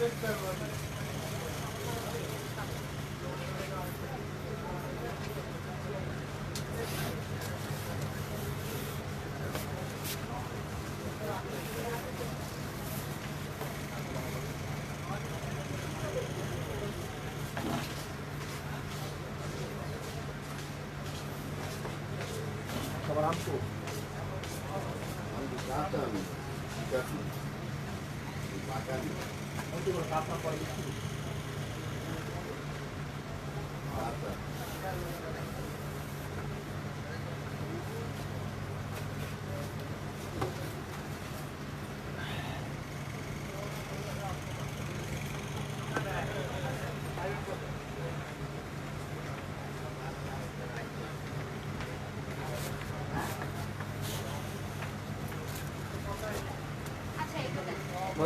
Göbekler var.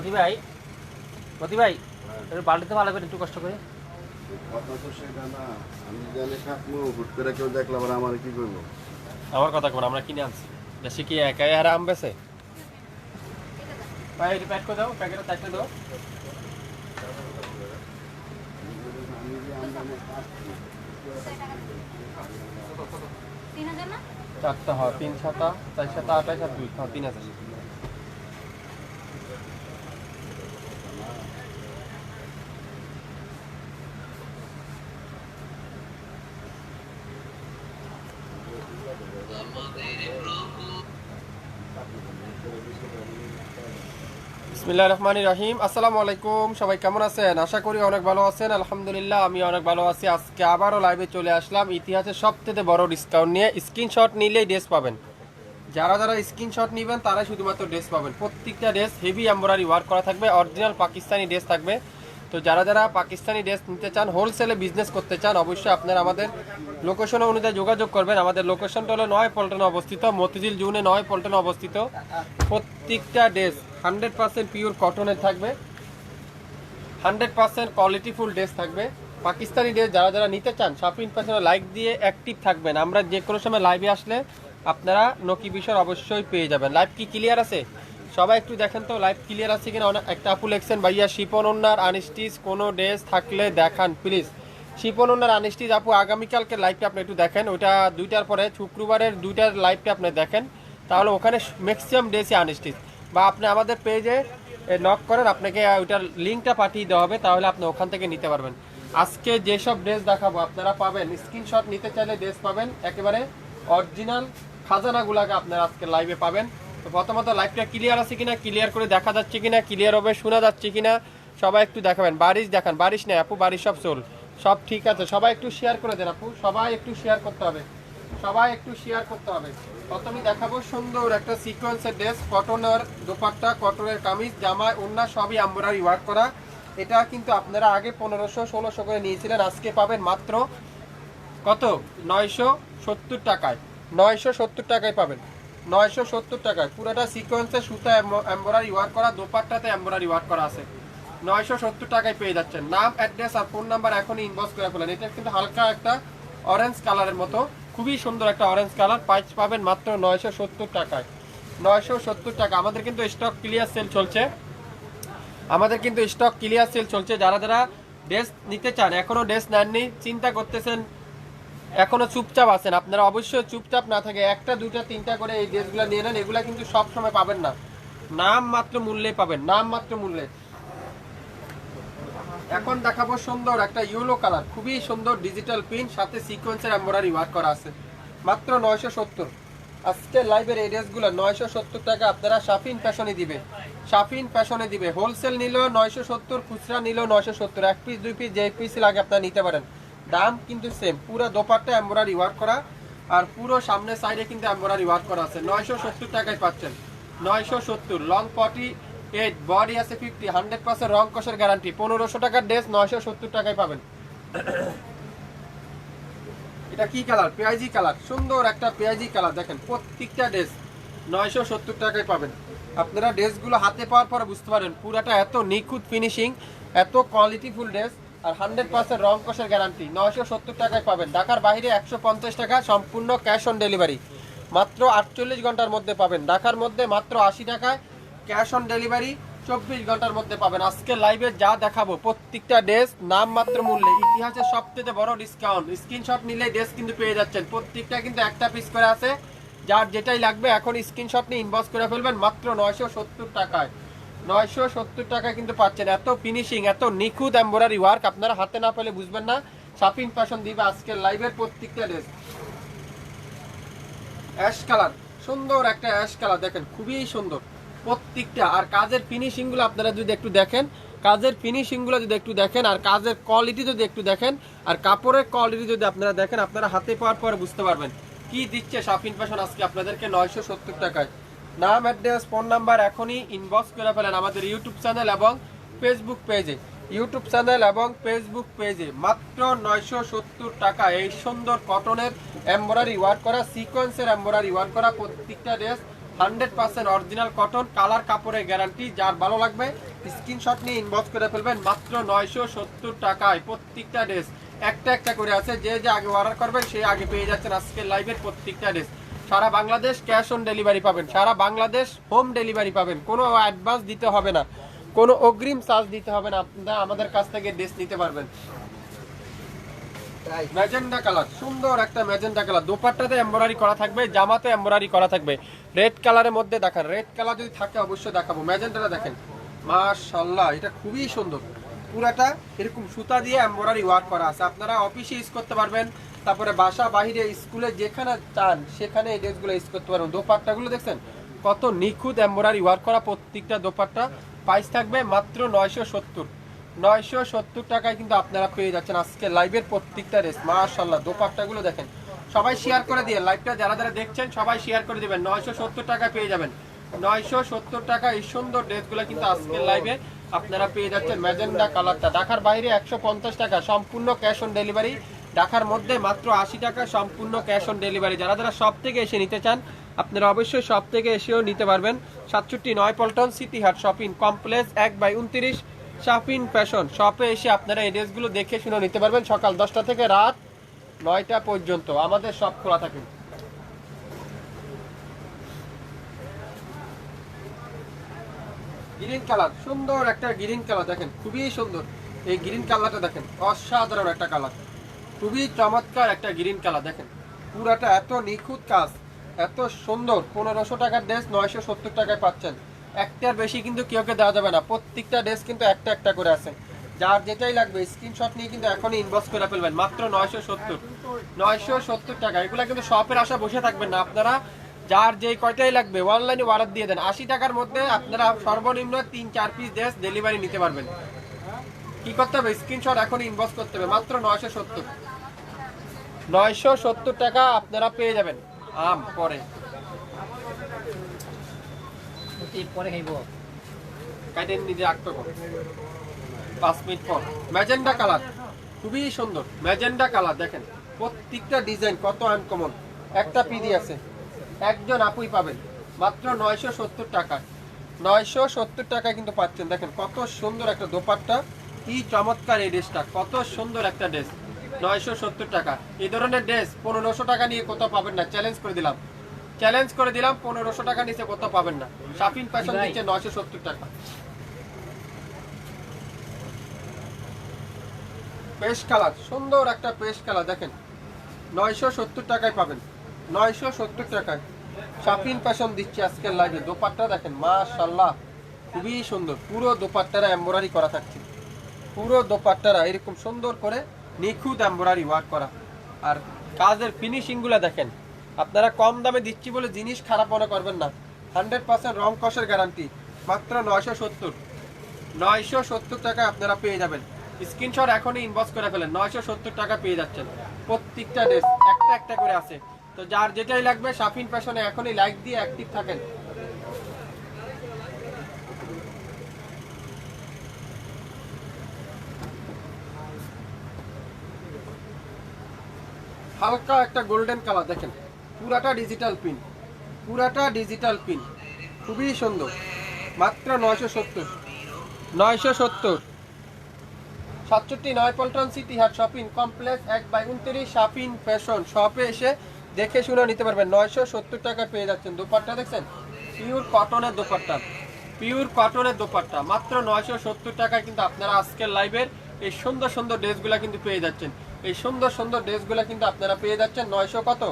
মতি ভাই মতি ভাই একটু বালতিতে ভালো করে একটু কষ্ট করে। কথা তো সেটা না আমি জানি হুট করে কেউ দেখলাম আর আমার কি করব? আমার কথা কোন আমরা কিনে আনছি। দেশে কি একাই হারে আম বেছে ভাই এটা প্যাক করে দাও প্যাকেটে চারটে দাও। চারটা হয় তিন সাতা চার সাতা আঠাশ আর দুই হ্যাঁ তিন হাজার। বিসমিল্লাহ রহমান রহিম। আসসালামু আলাইকুম, সবাই কেমন আছেন? আশা করি অনেক ভালো আছেন। আলহামদুলিল্লাহ, আমি অনেক ভালো আছি। আজকে আবারও লাইভে চলে আসলাম ইতিহাসের সবথেকে বড় ডিসকাউন্ট নিয়ে। স্ক্রিনশট নিলেই ড্রেস পাবেন। যারা যারা স্ক্রিনশট নেবেন, তারাই শুধুমাত্র ড্রেস পাবেন। প্রত্যেকটা ড্রেস হেভি এম্ব্রয়ডারি ওয়ার্ক করা থাকবে। অরিজিনাল পাকিস্তানি ড্রেস থাকবে। তো যারা যারা পাকিস্তানি ড্রেস নিতে চান হোলসেলে বিজনেস করতে চান, অবশ্যই আপনারা আমাদের লোকেশন অনুযায়ী যোগাযোগ করবেন। আমাদের লোকেশনটা হলো নয় পল্টনে অবস্থিত, মতিঝিল জুনে নয় পল্টনে অবস্থিত। প্রত্যেকটা ড্রেস হান্ড্রেড পার্সেন্ট পিওর কটনের থাকবে। হান্ড্রেড পার্সেন্ট কোয়ালিটিফুল ড্রেস থাকবে। পাকিস্তানি ড্রেস যারা যারা নিতে চান শপিং পার্সেন্ট লাইক দিয়ে অ্যাক্টিভ থাকবেন। আমরা যে কোনো সময় লাইভে আসলে আপনারা নকি বিষয় অবশ্যই পেয়ে যাবেন। লাইভ কি ক্লিয়ার আছে? সবাই একটু দেখেন তো লাইভ ক্লিয়ার আছে কিনা? অনেক একটা আপু লেখছেন, ভাইয়া, শিপন ওনার আনিস্টিস, কোনো ড্রেস থাকলে দেখান প্লিজ শিপন ওনার আনিস্টিস আপু আগামীকালকে লাইভটা আপনি একটু দেখেন। ওইটা দুইটার পরে, শুক্রবারের দুইটার লাইভটা আপনি দেখেন। তাহলে ওখানে ম্যাক্সিমাম ড্রেসই আনিস্টিস। বা আপনি আমাদের পেজে নক করেন, আপনাকে ওইটার লিঙ্কটা পাঠিয়ে দেওয়া হবে, তাহলে আপনি ওখান থেকে নিতে পারবেন। আজকে যেসব ড্রেস দেখাবো, আপনারা পাবেন স্ক্রিনশট নিতে চাইলে ড্রেস পাবেন। একেবারে অরিজিনাল খাজানাগুলাকে আপনারা আজকে লাইভে পাবেন। প্রথমত লাইভটা ক্লিয়ার আছে কিনা ক্লিয়ার করে দেখা যাচ্ছে কিনা ক্লিয়ার হবে, শোনা যাচ্ছে কিনা, সবাই একটু দেখাবেন। বারিশ দেখান, বারিশ নেই আপু, বারিশ সব চল। সব ঠিক আছে, সবাই একটু শেয়ার করে দেন আপু, সবাই একটু শেয়ার করতে হবে। সবাই একটু শেয়ার করতে হবে। প্রথমে দেখাবো সুন্দর একটা সিকোয়েন্সের ড্রেস কটনের দোপাট্টা কটনের কামিজ জামায় ওন্না সবই এমব্রয়ডারি ওয়ার্ক করা। এটা কিন্তু আপনারা আগে পনেরোশো, ষোলোশো করে নিয়েছিলেন, আজকে পাবেন মাত্র কত? নয়শো সত্তর টাকায়। নয়শো সত্তর টাকায় পাবেন। নয়শো সত্তর টাকায়। পুরোটা সিকোয়েন্সে সুতা এম্বরারি ওয়ার্ক করা, দোপাট্টাতে এম্বরারি ওয়ার্ক করা আছে। নয়শো সত্তর টাকায় পেয়ে যাচ্ছেন। নাম অ্যাড্রেস আর ফোন নাম্বার এখনই ইনবক্স করে ফেলেন। এটা কিন্তু হালকা একটা অরেঞ্জ কালারের মতো। খুবই সুন্দর একটা অরেঞ্জ কালার প্রাইস পাবেন মাত্র নয়শো সত্তর টাকায়। নয়শো সত্তর টাকা। আমাদের কিন্তু স্টক ক্লিয়ার সেল চলছে। আমাদের কিন্তু স্টক ক্লিয়ার সেল চলছে। যারা যারা ড্রেস নিতে চান, এখনও ড্রেস নেননি, চিন্তা করতেছেন এখনও চুপচাপ আছেন। আপনারা অবশ্যই চুপচাপ না থাকে, একটা দুটা তিনটা করে এই ড্রেসগুলো নিয়ে নেন, এগুলা কিন্তু সব সময় পাবেন না। নাম মাত্র মূল্যে পাবেন, নাম মাত্র মূল্যে। এখন দেখাবো সুন্দর একটা ইউলো কালার খুবই সুন্দর ডিজিটাল প্রিন্ট সাথে সিকোয়েন্সের এমব্রয়ডারি ওয়ার্ক করা আছে। মাত্র নয়শো সত্তর। আজকে লাইভের এই ড্রেসগুলো নয়শো সত্তর টাকা আপনারা শাফিন ফ্যাশনে দিবে। শাফিন ফ্যাশনে দিবে। হোলসেল নিলেও নয়শো সত্তর, খুচরা নিলেও নয়শো সত্তর। এক পিস দুই পিস যে পিস লাগে আপনারা নিতে পারেন। দাম কিন্তু সেম পুরো দোপাট্টা এমব্রয়ডারি ওয়ার্ক করা, আর পুরো সামনের সাইডে কিন্তু এমব্রয়ডারি ওয়ার্ক করা আছে। নয়শো সত্তর টাকায় পাচ্ছেন। নয়শো সত্তর। লং ফর্টি এইট বডি আছে ফিফটি হান্ড্রেড পার্সেন্ট রং কষের গ্যারান্টি পনেরোশো টাকার ড্রেস নয়শো সত্তর টাকায় পাবেন। এটা কি কালার পেঁয়াজি কালার সুন্দর একটা পেঁয়াজি কালার দেখেন, প্রত্যেকটা ড্রেস নয়শো সত্তর টাকায় পাবেন। আপনারা ড্রেসগুলো হাতে পাওয়ার পরে বুঝতে পারেন, পুরাটা এত নিখুঁত ফিনিশিং এত কোয়ালিটিফুল ড্রেস আর হান্ড্রেড পার্সেন্ট রং কষের গ্যারান্টি নয়শো সত্তর টাকায় পাবেন। ঢাকার বাইরে একশো পঞ্চাশ টাকা সম্পূর্ণ ক্যাশ অন ডেলিভারি মাত্র আটচল্লিশ ঘণ্টার মধ্যে পাবেন। ঢাকার মধ্যে মাত্র আশি টাকায় ক্যাশ অন ডেলিভারি চব্বিশ ঘণ্টার মধ্যে পাবেন। আজকে লাইভে যা দেখাবো, প্রত্যেকটা ড্রেস নাম মাত্র মূল্যে। ইতিহাসের সবথেকে বড় ডিসকাউন্ট স্ক্রিনশট নিলে ড্রেস কিন্তু পেয়ে যাচ্ছেন। প্রত্যেকটা কিন্তু একটা পিস করে আছে। যার যেটাই লাগবে, এখন স্ক্রিনশট নিয়ে ইনবক্স করে ফেলবেন মাত্র নয়শো সত্তর টাকায়। নয়শো সত্তর টাকায় কিন্তু পাচ্ছেন। এত ফিনিশিং এত নিখুঁত এম্বরারি ওয়ার্ক আপনারা হাতে না পেলে বুঝবেন না। শপিং ফ্যাশন দিবে আজকের লাইভের প্রত্যেকটা ড্রেস অ্যাশ কালার সুন্দর একটা অ্যাশ কালার দেখেন, খুবই সুন্দর। প্রত্যেকটা, আর কাজের ফিনিশিংগুলো আপনারা যদি একটু দেখেন, কাজের ফিনিশিংগুলো যদি একটু দেখেন, আর কাজের কোয়ালিটি যদি একটু দেখেন, আর কাপড়ের কোয়ালিটি যদি আপনারা দেখেন, আপনারা হাতে পাওয়ার পরে বুঝতে পারবেন। কি দিচ্ছে শপিং ফ্যাশন আজকে আপনাদেরকে নয়শো সত্তর টাকায়? নাম, অ্যাড্রেস, ফোন নাম্বার এখনই ইনবক্স করে ফেলেন আমাদের ইউটিউব চ্যানেল এবং ফেসবুক পেজে ইউটিউব চ্যানেল এবং ফেসবুক পেজে মাত্র নয়শো সত্তর টাকা এই সুন্দর কটনের এম্বরারি ওয়ার্ক করা সিকোয়েন্সের এম্বরারি ওয়ার্ক করা, প্রত্যেকটা dress hundred percent original cotton colour কাপড়ের গ্যারান্টি যার ভালো লাগবে স্ক্রিনশট নিয়ে ইনবক্স করে ফেলবেন, মাত্র নয়শো সত্তর টাকায় প্রত্যেকটা ড্রেস একটা একটা করে আছে, যে যে আগে অর্ডার করবেন, সে আগে পেয়ে যাচ্ছেন আজকের লাইভের প্রত্যেকটা ড্রেস সারা বাংলাদেশ ক্যাশ অন ডেলিভারি পাবেন। সারা বাংলাদেশ হোম ডেলিভারি পাবেন। কোনো অ্যাডভান্স দিতে হবে না। কোনো অগ্রিম চার্জ দিতে হবে না। আপনারা আমাদের কাছ থেকে ড্রেস নিতে পারবেন। Magenta colour. সুন্দর একটা ম্যাজেন্ডা কালার। দোপাট্টাতে এমব্রয়ডারি করা থাকবে জামাতে এমব্রয়ডারি করা থাকবে। রেড কালারের মধ্যে দেখান। রেড কালার যদি থাকে অবশ্যই দেখাবো। ম্যাজেন্ডাটা দেখেন। মাশাল্লাহ এটা খুবই সুন্দর। পুরাটা এরকম সুতা দিয়ে এমব্রয়ডারি ওয়ার্ক করা আছে। আপনারা অফিসে ইউজ করতে পারবেন। তারপরে বাসা বাহিরে, স্কুলে যেখানে চান, সেখানে এই ড্রেসগুলো ইউজ করতে পারবেন। দোপাট্টাগুলো দেখছেন? কত নিখুঁত এমব্রয়ডারি, ওয়ার্ক করা প্রত্যেকটা দোপাট্টা। প্রাইস থাকবে মাত্র নয়শো সত্তর। নয়শো সত্তর টাকায় কিন্তু আপনারা পেয়ে যাচ্ছেন আজকে লাইভের প্রত্যেকটা রেস মাশাল্লাহ দোপাট্টাগুলো দেখেন। সবাই শেয়ার করে দিয়ে লাইভটা যারা যারা দেখছেন, সবাই শেয়ার করে দিবেন। নয়শো সত্তর টাকা পেয়ে যাবেন। নয়শো সত্তর টাকা এই সুন্দর ড্রেসগুলো কিন্তু আজকের লাইভে আপনারা পেয়ে যাচ্ছেন ম্যাজেন্ডা কালারটা। ঢাকার বাইরে একশো পঞ্চাশ টাকা, সম্পূর্ণ ক্যাশ অন ডেলিভারি ঢাকার মধ্যে মাত্র আশি টাকা সম্পূর্ণ ক্যাশ অন ডেলিভারি। যারা যারা সব থেকে এসে নিতে চান, আপনারা অবশ্যই সব থেকে এসেও নিতে পারবেন। সাতষট্টি নয় Paltan city heart shopping complex এক বাই উনত্রিশ শাপিন ফ্যাশন শপে এসে আপনারা এই ড্রেসগুলো দেখে শুনে নিতে পারবেন সকাল দশটা থেকে রাত নয়টা পর্যন্ত। আমাদের শপ খোলা থাকে। গ্রিন কালার সুন্দর একটা গ্রিন কালার দেখেন, খুবই সুন্দর। এই গ্রিন কালারটা দেখেন, অসাধারণ একটা কালার খুবই চমৎকার একটা গ্রিন কালার দেখেন। পুরাটা এত নিখুঁত কাজ, এত সুন্দর। পনেরোশো টাকার ড্রেস নয়শো সত্তর টাকায় পাচ্ছেন। একটার বেশি কিন্তু কেউকে দেওয়া যাবে না। প্রত্যেকটা ড্রেস কিন্তু একটা একটা করে আছে। যার যেটাই লাগবে স্ক্রিনশট নিয়ে কিন্তু এখনই ইনবক্স করে ফেলবেন। মাত্র নয়শো সত্তর। নয়শো সত্তর টাকা। এগুলো কিন্তু শপের আশা বসে থাকবেন না। আপনারা যার যেই কয়টাই লাগবে অনলাইনে অর্ডার দিয়ে দেন। আশি টাকার মধ্যে আপনারা সর্বনিম্ন তিন, চার পিস ড্রেস ডেলিভারি নিতে পারবেন। কি করতে হবে? স্ক্রিনশট এখন ইনবক্স করতে হবে। মাত্র নয়শো সত্তর। নয়শো সত্তর টাকা আপনারা পেয়ে যাবেন। আম পরে। পরে খাইব। কাইটেন নিজে আঁকতে পাঁচ মিনিট পর। Magenta colour. খুবই সুন্দর। ম্যাজেন্ডা কালার দেখেন। প্রত্যেকটা ডিজাইন কত আনকমন একটা পিডি আছে। একজন আপুই পাবেন। মাত্র নয়শো সত্তর টাকায়। নয়শো সত্তর টাকায় কিন্তু পাচ্ছেন। দেখেন কত সুন্দর একটা দোপাট্টা। কি চমৎকার এই ড্রেসটা কত সুন্দর একটা ড্রেস। নয়শো সত্তর টাকা। এই ধরনের ড্রেস পনেরোশো টাকা নিয়ে কোথাও পাবেন না। চ্যালেঞ্জ করে দিলাম। চ্যালেঞ্জ করে দিলাম পনেরোশো টাকা নিচে কোথাও পাবেন না। শাপিং ফ্যাশন দিচ্ছে নয়শো সত্তর টাকা। পেস্ট কালার সুন্দর একটা পেস্ট কালার দেখেন। নয়শো সত্তর টাকায় পাবেন। নয়শো সত্তর টাকায়। শাপিন ফ্যাশন দিচ্ছে আজকের লাইভে দোপাট্টা দেখেন মাশাল্লাহ খুবই সুন্দর। পুরো দোপাট্টারা এম্বরারি করা থাকছে। পুরো দোপাট্টারা এরকম সুন্দর করে নিখুঁত এম্বরারি ওয়ার্ক করা। আর কাজের ফিনিশিংগুলো দেখেন, আপনারা কম দামে দিচ্ছি বলে জিনিস খারাপ মনে করবেন না। হান্ড্রেড পার্সেন্ট রং কষের গ্যারান্টি মাত্র নয়শো সত্তর। নয়শো সত্তর টাকা আপনারা পেয়ে যাবেন। স্ক্রিনশট এখনই ইনবক্স করে ফেলেন, নয়শো সত্তর টাকা পেয়ে যাচ্ছেন। প্রত্যেকটা ড্রেস একটা একটা করে আছে। তো যার যেটাই লাগবে, শাফিন ফ্যাশনে এখনই লাইক দিয়ে অ্যাক্টিভ থাকেন। হালকা একটা গোল্ডেন কালার দেখেন। পুরাটা ডিজিটাল পিন পুরাটা ডিজিটাল পিন খুবই সুন্দর। মাত্র নয়শো সত্তর। নয়শো সত্তর। সাতষট্টি নয় Paltan city heart shopping complex এক বাই উনত্রিশ শাপিং ফ্যাশন শপে এসে দেখে শুনে নিতে পারবেন। নয়শো সত্তর টাকা পেয়ে যাচ্ছেন দোপাট্টা, দেখছেন? পিওর কটনের দোপাট্টা। পিওর কটনের দোপাট্টা। মাত্র নয়শো সত্তর টাকায় কিন্তু আপনারা আজকের লাইভের এই সুন্দর সুন্দর ড্রেসগুলো কিন্তু পেয়ে যাচ্ছেন। এই সুন্দর সুন্দর ড্রেসগুলো কিন্তু আপনারা পেয়ে যাচ্ছেন নয়শো কত?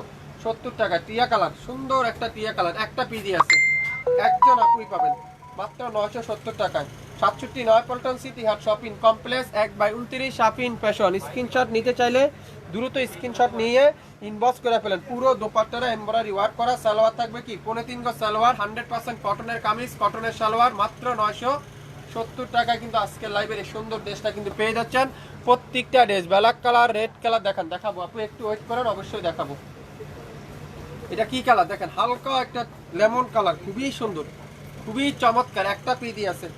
সত্তর টাকা। টিয়া কালার, সুন্দর একটা টিয়া কালার, একটা পিদি আছে। একজন আপুই পাবেন, মাত্র নয়শো সত্তর টাকায়। সাতষট্টি নয় Paltan city heart shopping complex, এক বাই উনত্রিশ শাপিং ফ্যাশন। স্ক্রিনশট নিতে চাইলে দ্রুত স্ক্রিনশট নিয়ে ইনবক্স করে ফেলেন। পুরো দোপাট্টারা এমব্রয়ডারি ওয়ার্ক করা, সালোয়ার থাকবে কি? পনেরো তিন সালোয়ার হান্ড্রেড পার্সেন্ট কটনের কামিজ কটনের সালোয়ার, মাত্র নয়শো সত্তর টাকায় কিন্তু আজকের লাইভের এই সুন্দর ড্রেসটা কিন্তু পেয়ে যাচ্ছেন। প্রত্যেকটা dress black colour red colour দেখান, দেখাবো। আপনি একটু ওয়েট করেন, অবশ্যই দেখাবো। এটা কি কালার দেখেন, হালকা একটা লেমন কালার খুবই সুন্দর, খুবই চমৎকার, একটা পিদি আছে।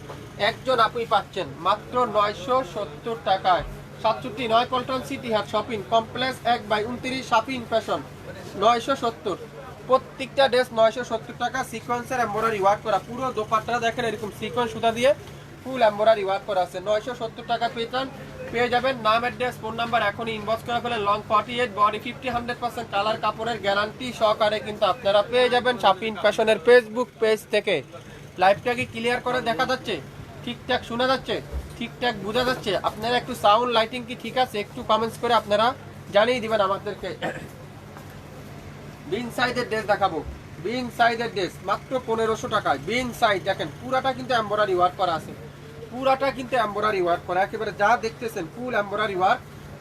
একজন আপনি পাচ্ছেন, মাত্র নয়শো সত্তর টাকায়। সাতষট্টি নয় Paltan city heart shopping complex এক বাই উনত্রিশ শপিং ফ্যাশন নয়শো সত্তর। প্রত্যেকটা ড্রেস নয়শো সত্তর টাকা সিকোয়েন্সের এম্বরারি ওয়ার্ক করা, পুরো দোপাট্টা দেখেন, এরকম সিকোয়েন্স সুতা দিয়ে। ফুল এম্বরারি ওয়ার্ক করা আছে। নয়শো সত্তর টাকা পেতাম পেয়ে যাবেন নাম অ্যাড্রেস ফোন নাম্বার এখনই ইনবক্স করে ফেলেন long forty eight body fifty hundred percent colour কাপড়ের গ্যারান্টি সহকারে কিন্তু আপনারা পেয়ে যাবেন শাপিং ফ্যাশনের ফেসবুক পেজ থেকে। লাইভটা কি ক্লিয়ার করে দেখা যাচ্ছে? ঠিকঠাক শোনা যাচ্ছে? ঠিকঠাক বোঝা যাচ্ছে? আপনারা একটু সাউন্ড লাইটিং কি ঠিক আছে? একটু কমেন্টস করে আপনারা জানিয়ে দিবেন আমাদেরকে। বিন সাইজের ড্রেস দেখাবো। বিন সাইজের ড্রেস মাত্র পনেরোশো টাকায়। বিন সাইজ, দেখেন, পুরাটা কিন্তু এম্বরারি ওয়ার্ক করা আছে। পুরাটা কিন্তু এম্বরারি ওয়ার্ক করা, একেবারে যা দেখতেছেন ফুল এম্বরারি ওয়ার্ক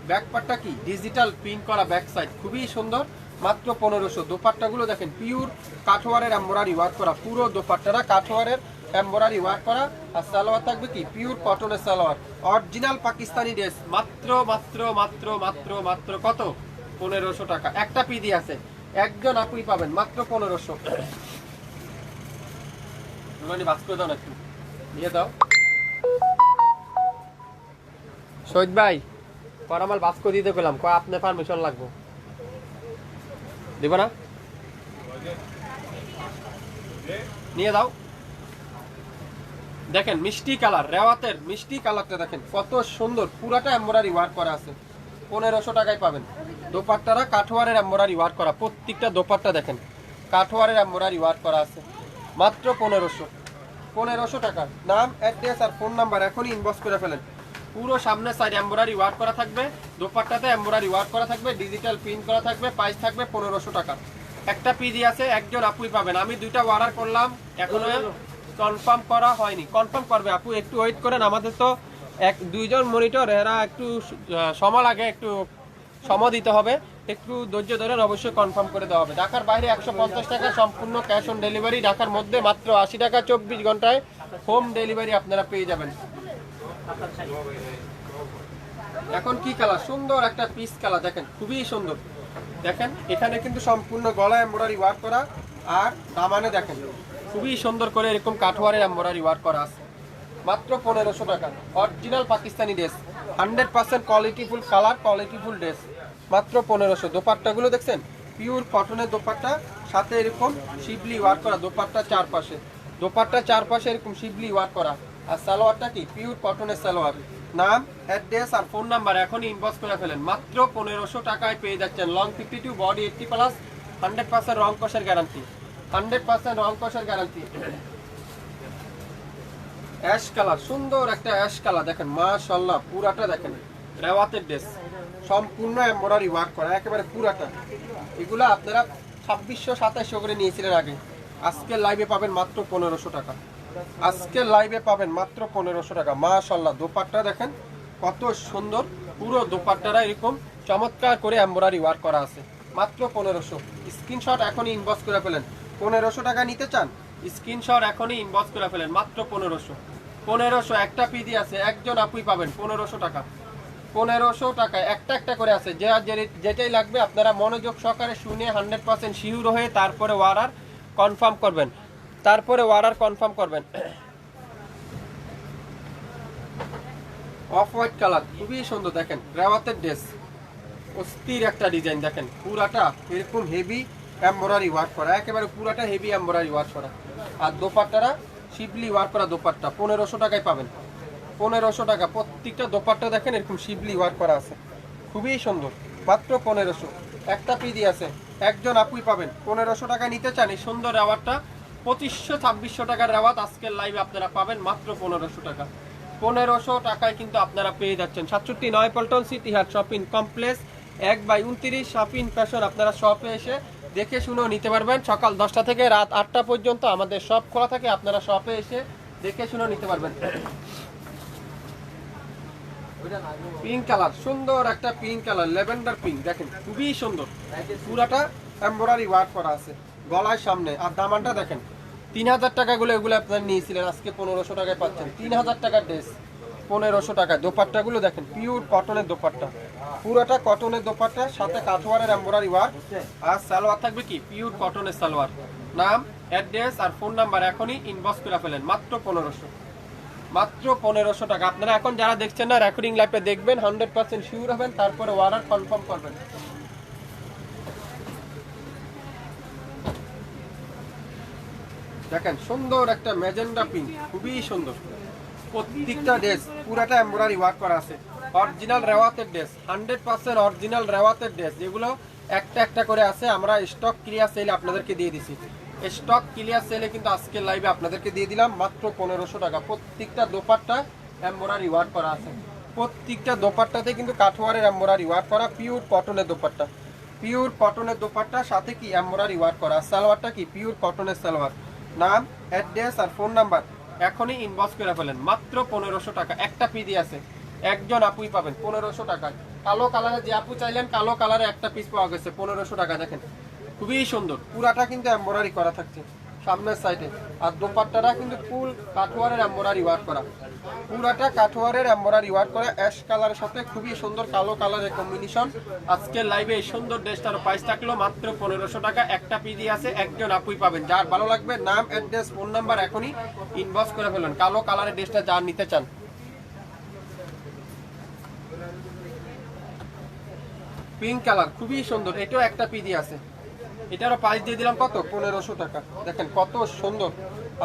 ব্যাক পার্টটা কি? ডিজিটাল প্রিন্ট করা ব্যাক সাইড খুবই সুন্দর। মাত্র পনেরোশো। দোপাট্টাগুলো দেখেন পিওর কাঠোয়ারের এম্বরারি ওয়ার্ক করা, পুরো দোপাট্টাটা কাঠোয়ারের এম্বরারি ওয়ার্ক করা। আর সালোয়ার থাকবে কি? পিওর কটনের সালোয়ার। অরিজিনাল পাকিস্তানি ড্রেস মাত্র মাত্র মাত্র মাত্র মাত্র কত? পনেরোশো টাকা। একটা পিদি আছে। একজন আপুই পাবেন, মাত্র পনেরোশো। বাস করে দাও না একটু। দিয়ে দাও। শহীদ ভাই, পরামাল বাস্কো দিতে পেলাম কয় আপনার পারমিশন লাগবো? দিব না? নিয়ে দাও দেখেন, মিষ্টি কালার, রেওয়াতের মিষ্টি কালারটা দেখেন, কত সুন্দর, পুরাটা এম্বরারি ওয়ার্ক করা আছে। পনেরোশো টাকায় পাবেন। দোপাট্টারা কাঠোয়ারের এম্বরারি ওয়ার্ক করা, প্রত্যেকটা দোপাট্টা দেখেন, কাঠোয়ারের এম্বরারি ওয়ার্ক করা আছে, মাত্র পনেরোশো। পনেরোশো টাকা নাম অ্যাড্রেস আর ফোন নাম্বার এখনই ইনবক্স করে ফেলেন। পুরো সামনে সাইড এম্বরারি ওয়ার্ক করা থাকবে দোপাট্টাতে এম্বরারি ওয়ার্ক করা থাকবে ডিজিটাল প্রিন্ট করা থাকবে প্রাইস থাকবে পনেরোশো টাকা। একটা পিজি আছে একজন আপুই পাবেন। আমি দুইটা অর্ডার করলাম এখনও কনফার্ম করা হয়নি। কনফার্ম করবে আপু একটু ওয়েট করেন আমাদের তো এক দুইজন মনিটর এরা একটু সময় লাগে একটু সময় দিতে হবে। একটু ধৈর্য ধরেন অবশ্যই কনফার্ম করে দেওয়া হবে। ঢাকার বাইরে একশো পঞ্চাশ টাকা সম্পূর্ণ ক্যাশ অন ডেলিভারি ঢাকার মধ্যে মাত্র আশি টাকা চব্বিশ ঘন্টায় হোম ডেলিভারি আপনারা পেয়ে যাবেন। এখন কি কালার সুন্দর একটা পিস কালার দেখেন, খুবই সুন্দর। দেখেন, এখানে কিন্তু সম্পূর্ণ গলা এমব্রয়ডারি ওয়ার্ক করা আর দামানে দেখেন, খুবই সুন্দর করে এরকম কাঠওয়ারের এমব্রয়ডারি ওয়ার্ক করা আছে। মাত্র পনেরোশো টাকা। Original Pakistani dress hundred percent qualityful colour qualityful dress মাত্র পনেরোশো। দোপাট্টাগুলো দেখছেন? পিওর কটনের দোপাট্টা, সাথে এরকম শিবলি ওয়ার্ক করা দোপাট্টা চারপাশে। দোপাট্টা চারপাশে এরকম শিবলি ওয়ার্ক করা। আর সালোয়ারটা কি? পিওর কটনের সালোয়ার। নাম অ্যাড্রেস আর ফোন নাম্বার এখনই ইনবক্স করে ফেলেন। মাত্র পনেরোশো টাকায় পেয়ে যাচ্ছেন long fifty two body eighty plus hundred percent রং কষের গ্যারান্টি হান্ড্রেড পার্সেন্ট রং কষের গ্যারান্টি অ্যাশ কালার সুন্দর একটা অ্যাশ কালার দেখেন। মাশাল্লাহ পুরাটা দেখেন। রেওয়াতের ড্রেস সম্পূর্ণ এমব্রয়ডারি ওয়ার্ক করা, একেবারে পুরাটা। এগুলো আপনারা ছাব্বিশশো সাতাশশো করে নিয়েছিলেন আগে। আজকের লাইভে পাবেন মাত্র পনেরোশো টাকা। আজকের লাইভে পাবেন মাত্র পনেরোশো টাকা। মা মাশাল্লাহ দোপাট্টা দেখেন, কত সুন্দর, পুরো দোপাট্টারা এরকম চমৎকার করে এমব্রয়ডারি ওয়ার্ক করা আছে। মাত্র পনেরোশো। স্ক্রিনশট এখনই ইনবক্স করে ফেলেন। পনেরোশো টাকা নিতে চান? স্ক্রিনশট এখনই ইনবক্স করে ফেলেন। মাত্র পনেরোশো। পনেরোশো, একটা পিডি আছে, একজন আপুই পাবেন পনেরোশো টাকা। পনেরোশো টাকায় একটা একটা করে আছে। যে যেটাই লাগবে, আপনারা মনোযোগ সহকারে শুনে হান্ড্রেড পার্সেন্ট শিওর হয়ে তারপরে ওয়ারার কনফার্ম করবেন। তারপরে ওয়ারার কনফার্ম করবেন। অফ হোয়াইট কালার খুবই সুন্দর দেখেন। রেওয়াতের ড্রেস অস্থির একটা ডিজাইন দেখেন। পুরাটা এরকম হেভি এম্বরারি ওয়ার্ক করা। একেবারে পুরাটা হেভি এম্বরারি ওয়ার্ক করা। আর দোপাট্টারা শিবলি ওয়ার্ক করা দোপাট্টা। পনেরোশো টাকায় পাবেন। পনেরোশো টাকা। প্রত্যেকটা দোপাট্টা দেখেন, এরকম শিবলি ওয়ার্ক করা আছে। খুবই সুন্দর। মাত্র পনেরোশো। একটা পিদি আছে। একজন আপুই পাবেন। পনেরোশো টাকা নিতে চান, এই সুন্দর রাওয়ারটা পঁচিশশো, ছাব্বিশশো টাকার রেওয়াত আজকের লাইভে আপনারা পাবেন মাত্র পনেরোশো টাকা। পনেরোশো টাকায় কিন্তু আপনারা পেয়ে যাচ্ছেন। সাতষট্টি নয় Paltan city heart shopping complex, এক বাই উনত্রিশ শপিং ফ্যাশন আপনারা শপে এসে দেখে শুনেও নিতে পারবেন। সকাল দশটা থেকে রাত আটটা পর্যন্ত আমাদের শপ খোলা থাকে। আপনারা শপে এসে দেখে শুনেও নিতে পারবেন। পিঙ্ক কালার সুন্দর একটা পিঙ্ক কালার লেভেন্ডার পিঙ্ক দেখেন, খুবই সুন্দর। পুরাটা এমব্রয়ডারি ওয়ার্ক করা আছে গলায় সামনে। আর দামানটা দেখেন, তিন হাজার টাকাগুলো এগুলো আপনারা নিয়েছিলেন, আজকে পনেরোশো টাকায় পাচ্ছেন। তিন হাজার টাকার ড্রেস পনেরোশো টাকা। দোপাট্টাগুলো দেখেন পিওর কটনের দোপাট্টা। পুরোটা কটনের দোপাট্টা, সাথে কাঠোয়ারের এমব্রয়ডারি ওয়ার্ক আর সালোয়ার থাকবে কি? পিওর কটনের সালোয়ার। নাম অ্যাড্রেস আর ফোন নাম্বার এখনই ইনবক্স করে ফেলেন, মাত্র পনেরোশো। মাত্র পনেরোশো টাকা। আপনারা এখন যারা দেখছেন না রেকর্ডিং লাইভে দেখবেন হান্ড্রেড পার্সেন্ট শিওর হবেন, তারপরে অর্ডার কনফার্ম করবেন। দেখেন, সুন্দর একটা ম্যাজেন্ডা পিঙ্ক খুবই সুন্দর। প্রত্যেকটা ড্রেস পুরাটা এমব্রয়ডারি ওয়ার্ক করা আছে। অরিজিনাল রেওয়াতের ড্রেস হান্ড্রেড পার্সেন্ট অরিজিনাল রেওয়াতের ড্রেস যেগুলো একটা একটা করে আছে, আমরা স্টক ক্লিয়ার সেল আপনাদেরকে দিয়ে দিছি। স্টক ক্লিয়ার সেলে কিন্তু আজকের লাইভে আপনাদেরকে দিয়ে দিলাম। মাত্র পনেরোশো টাকা। প্রত্যেকটা দোপাট্টা এমব্রয়ডারি ওয়ার্ক করা আছে। প্রত্যেকটা দোপাট্টাতে কিন্তু কাঠোয়ারের এমব্রয়ডারি ওয়ার্ক করা পিওর কটনের দোপাট্টা। পিওর কটনের দোপাট্টা, সাথে কি এমব্রয়ডারি ওয়ার্ক করা? সালোয়ারটা কি? পিওর কটনের সালোয়ার। নাম অ্যাড্রেস আর ফোন নাম্বার এখনই ইনবক্স করে ফেলেন। মাত্র পনেরোশো টাকা। একটা পিডি আছে। একজন আপুই পাবেন পনেরোশো টাকায়। কালো কালারে যে আপু চাইলেন, কালো কালারে একটা পিস পাওয়া গেছে। পনেরোশো টাকা দেখেন। খুবই সুন্দর। পুরাটা কিন্তু এম্বরারি করা থাকছে, সামনের সাইডে আর দোপাট্টাটা কিন্তু ফুল কাঠোয়ারের এম্বরারি ওয়ার্ক করা। পুরাটা কাঠোয়ারের এম্বরারি ওয়ার্ক করা অ্যাশ কালারের সাথে খুবই সুন্দর কালো কালারের কম্বিনেশন আজকের লাইভে এই সুন্দর ড্রেসটার প্রাইস থাকল মাত্র পনেরোশো টাকা। একটা পিডি আছে, একজন আপুই পাবেন। যার ভালো লাগবে, নাম অ্যাড্রেস ফোন নাম্বার এখনই ইনবক্স করে ফেলুন। কালো কালারের ড্রেসটা যার নিতে চান। পিঙ্ক কালার খুবই সুন্দর। এটাও একটা পিডি আছে। এটারও প্রাইস দিয়ে দিলাম কত? পনেরোশো টাকা। দেখেন কত সুন্দর।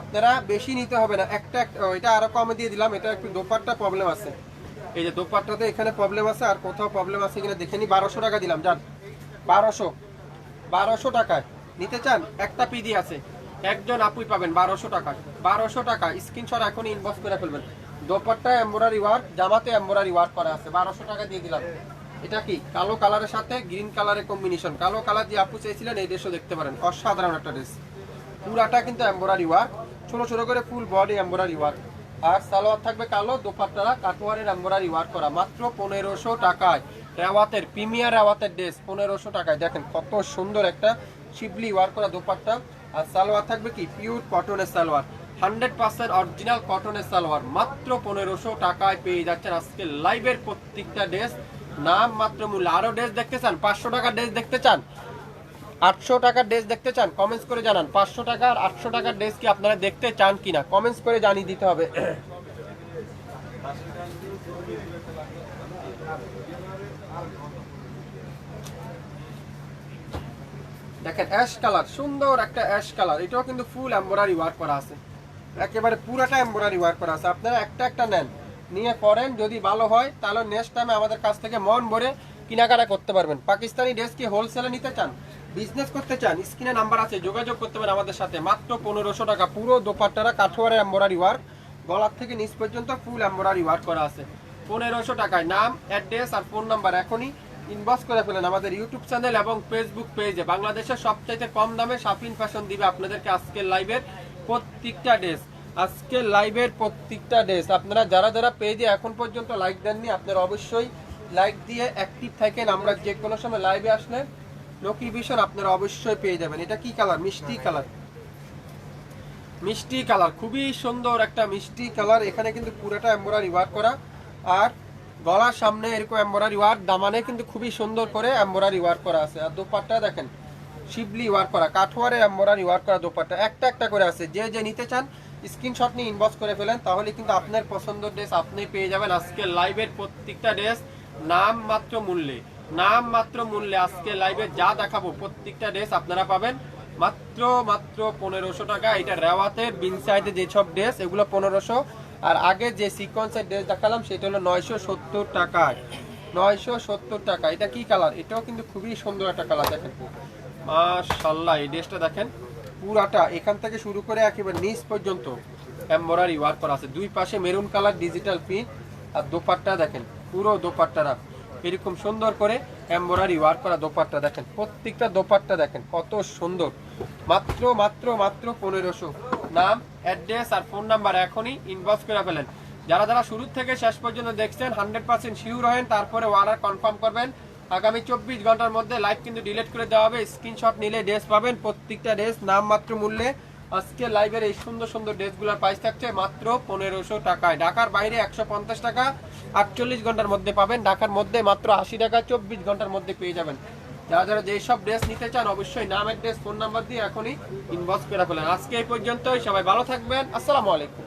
আপনারা বেশি নিতে হবে না। একটা এটা আরও কমে দিয়ে দিলাম। এটা একটু দোপাট্টা প্রবলেম আছে। এই যে দোপাট্টাতে এখানে প্রবলেম আছে আর কোথাও প্রবলেম আছে কিনা দেখে নি। বারোশো টাকা দিলাম, যান। বারোশো। বারোশো টাকায়। নিতে চান? একটা পিডি আছে। একজন আপুই পাবেন বারোশো টাকায় বারোশো টাকা। স্ক্রিনশট এখনই ইনবক্স করে ফেলবেন। দোপাট্টা এম্বোরারি ওয়ার্ক জামাতে এম্বোরারি ওয়ার্ক করা আছে। বারোশো টাকা দিয়ে দিলাম। এটা কি? কালো কালারের সাথে গ্রিন কালারের কম্বিনেশন কালো কালার দিয়ে আপু চেয়েছিলেন, এই ড্রেসও দেখতে পারেন। অসাধারণ একটা ড্রেস পুরাটা কিন্তু এম্বোরারি ওয়ার্ক ছোট ছোট করে ফুল বডি এম্বোরারি ওয়ার্ক আর সালোয়ার থাকবে কালো, দোপাট্টারা কাটোয়ারের এম্বোরারি ওয়ার্ক করা। মাত্র পনেরোশো টাকায়। রেওয়াতের, প্রিমিয়ার রেওয়াতের ড্রেস পনেরোশো টাকায়। দেখেন কত সুন্দর একটা শিবলি ওয়ার্ক করা দোপাট্টা। আর সালোয়ার থাকবে কি? পিওর কটনের সালোয়ার। হান্ড্রেড পার্সেন্ট অরিজিনাল কটনের সালোয়ার। মাত্র পনেরোশো টাকায় পেয়ে যাচ্ছেন আজকে লাইভের প্রত্যেকটা ড্রেস নাম মাত্র মূল্য। আরও ড্রেস দেখতে চান? পাঁচশো টাকার ড্রেস দেখতে চান? আটশো টাকার ড্রেস দেখতে চান? কমেন্টস করে জানান। পাঁচশো টাকা আর আটশো টাকার ড্রেস কি আপনারা দেখতে চান কিনা? কমেন্টস করে জানিয়ে দিতে হবে। দেখেন অ্যাশ কালার সুন্দর একটা অ্যাশ কালার এটাও কিন্তু ফুল এম্বোরারি ওয়ার্ক করা আছে। একেবারে পুরাটা এম্বোরারি ওয়ার্ক করা আছে। আপনারা একটা একটা নেন। নিয়ে পড়েন, যদি ভালো হয়, তাহলে নেক্সট টাইমে আমাদের কাছ থেকে মন ভরে কেনাকাটা করতে পারবেন। পাকিস্তানি ড্রেস কি হোলসেলে নিতে চান? বিজনেস করতে চান স্ক্রিনে নাম্বার আছে, যোগাযোগ করতে পারেন আমাদের সাথে। মাত্র পনেরোশো টাকা, পুরো দোপাট্টারা কাঠোয়ারের এম্বোরারি ওয়ার্ক গলার থেকে নিচ পর্যন্ত ফুল এম্বোরারি ওয়ার্ক করা আছে। পনেরোশো টাকায় নাম অ্যাড্রেস আর ফোন নাম্বার এখনই ইনবক্স করে ফেলেন আমাদের ইউটিউব চ্যানেল এবং ফেসবুক পেজে বাংলাদেশের সবচাইতে কম দামে শাপিন ফ্যাশন দিবে আপনাদেরকে আজকের লাইভের প্রত্যেকটা ড্রেস আজকের লাইভের প্রত্যেকটা ড্রেস আপনারা যারা যারা পেজে এখন পর্যন্ত লাইক দেননি, আপনারা অবশ্যই লাইক দিয়ে অ্যাক্টিভ থাকেন। আমরা যে কোনো সময় লাইভে আসলে নোটিফিকেশন আপনারা অবশ্যই পেয়ে যাবেন। এটা কি কালার মিষ্টি কালার মিষ্টি কালার খুবই সুন্দর একটা মিষ্টি কালার এখানে কিন্তু পুরোটা এম্বোরারি ওয়ার্ক করা। আর গলার সামনে এরকম এম্বোরারি ওয়ার্ক দামানে কিন্তু খুবই সুন্দর করে এম্বোরারি ওয়ার্ক করা আছে। আর দোপাট্টা দেখেন, শিবলি ওয়ার্ক করা। কাঠোয়ারের এম্বোরারি ওয়ার্ক করা দোপাট্টা। একটা একটা করে আছে। যে যে নিতে চান স্ক্রিনশট নিয়ে ইনবক্স করে ফেলেন, তাহলে কিন্তু আপনার পছন্দের ড্রেস আপনি পেয়ে যাবেন আজকে লাইভের প্রত্যেকটা ড্রেস, নাম মাত্র মূল্যে। নাম মাত্র মূল্যে আজকে লাইভে যা দেখাবো, প্রত্যেকটা ড্রেস আপনারা পাবেন। মাত্র মাত্র পনেরোশো টাকা। এটা রেওয়াতের বিন সাইডে যেসব ড্রেস, এগুলো পনেরোশো। আর আগে যে সিকোয়েন্সের ড্রেস দেখালাম, সেটা হলো নয়শো সত্তর টাকায়। নয়শো সত্তর টাকা। এটা কি কালার এটাও কিন্তু খুবই সুন্দর একটা কালার দেখেন। মাশাল্লাহ এই ড্রেসটা দেখেন। পুরাটা এখান থেকে শুরু করে একেবারে নিচ পর্যন্ত এমব্রয়ডারি ওয়ার্ক করা আছে। দুই পাশে মেরুন কালার ডিজিটাল প্রিন্ট আর দোপাট্টা দেখেন, পুরো দোপাট্টারা। এরকম সুন্দর করে এমব্রয়ডারি ওয়ার্ক করা দোপাট্টা দেখেন, প্রত্যেকটা দোপাট্টা দেখেন, কত সুন্দর। মাত্র মাত্র মাত্র পনেরোশো। নাম, অ্যাড্রেস আর ফোন নাম্বার এখনই ইনবক্স করে ফেলেন। যারা যারা শুরু থেকে শেষ পর্যন্ত দেখছেন হান্ড্রেড পার্সেন্ট শিওর হন তারপরে অর্ডার কনফার্ম করবেন। আগামী চব্বিশ ঘণ্টার মধ্যে লাইভ কিন্তু ডিলিট করে দেওয়া হবে। স্ক্রিনশট নিলে ড্রেস পাবেন, প্রত্যেকটা ড্রেস নামমাত্র মূল্যে। আজকে লাইভের এই সুন্দর সুন্দর ড্রেসগুলোর প্রাইস থাকছে মাত্র পনেরোশো টাকায়। ঢাকার বাইরে একশো পঞ্চাশ টাকা, আটচল্লিশ ঘণ্টার মধ্যে পাবেন। ঢাকার মধ্যে মাত্র আশি টাকা, চব্বিশ ঘণ্টার মধ্যে পেয়ে যাবেন। যারা যারা যেসব ড্রেস নিতে চান, অবশ্যই নাম অ্যাড্রেস ফোন নাম্বার দিয়ে এখনই ইনবক্স করে ফেলেন। আজকে এই পর্যন্তই, সবাই ভালো থাকবেন। আসসালামু আলাইকুম।